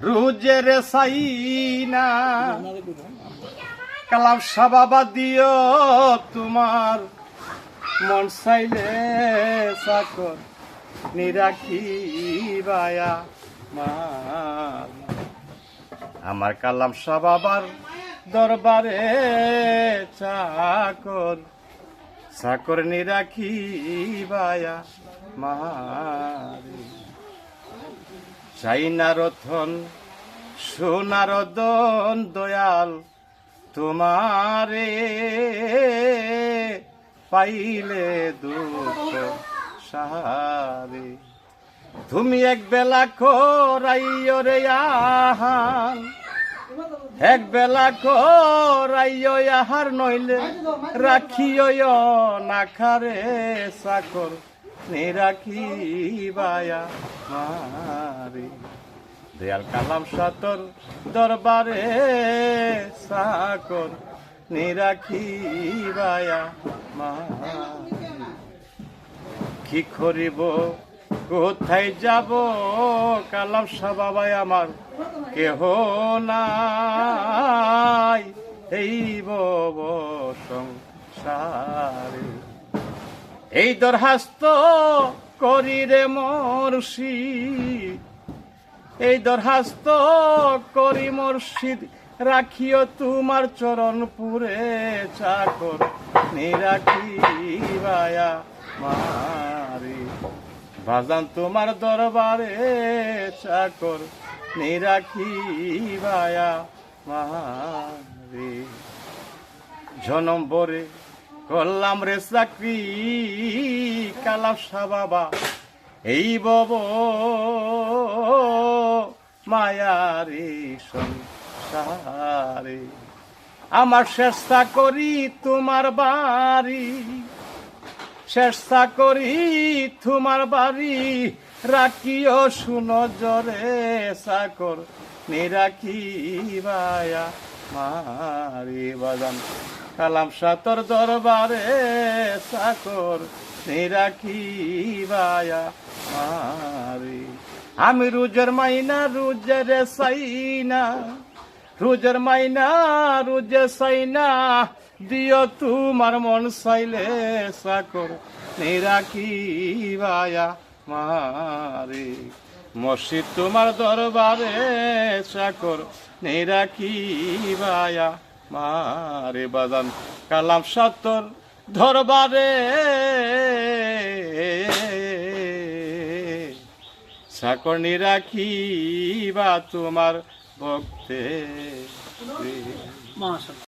রুজের সাইনা। কালাম সাবাবা দিও তোমার। মন চাইলে চাকর নিরাখি বায়া মার আমার কালাম সাবাবার দরবারে চাকর চাকর নিরাখি বায়া মারি চাই না রথন সোনার দন দয়াল তোমারে পাইলে দুঃখ সারে তুমি এক বেলা করাইও রে আহান এক বেলা করাইও আহার নইলে রাখিও না খারে দয়াল কালাম সাতর দরবারে সাকর নিরাখি বায়া মারে। কি করিব, কোথায় যাব? কালাম বাবাই আমার, কেহ নাই। এই বব সংসারে। এই দরখাস্ত করি রে মর্ষি এই দরখাস্ত করি মর্শিদ, রাখিও তোমার চরণ পুরে চাকর নিরাখি বায়া মারি। বাজান তোমার দরবারে চাকর নিরাখি বায়া মারি। জনম বরে করলাম রে চাকরি, কালাম বাবা। এই বব মায়ারি সংসারে। আমার চেষ্টা করি তোমার বাড়ি, চেষ্টা করি তোমার বাড়ি। রাখিও শুনো জরে চাকর, নিরাখি বায়া মারি বাজান। কালাম সাতর দরবারে চাকর নিরাখি বায়া মারি? আমি রুজের মাইনা, রুজের সাইনা, রুজের মাইনা রুজে সাইনা, দিও তোমার মন চাইলে চাকর নিরাখি বায়া মারে? মসজিদ তোমার দরবারে চাকর নিরাখি বায়া মারে বাজান কালাম সত্তর ধরবারে। চাকর নিরাখি বা তোমার ভক্তে।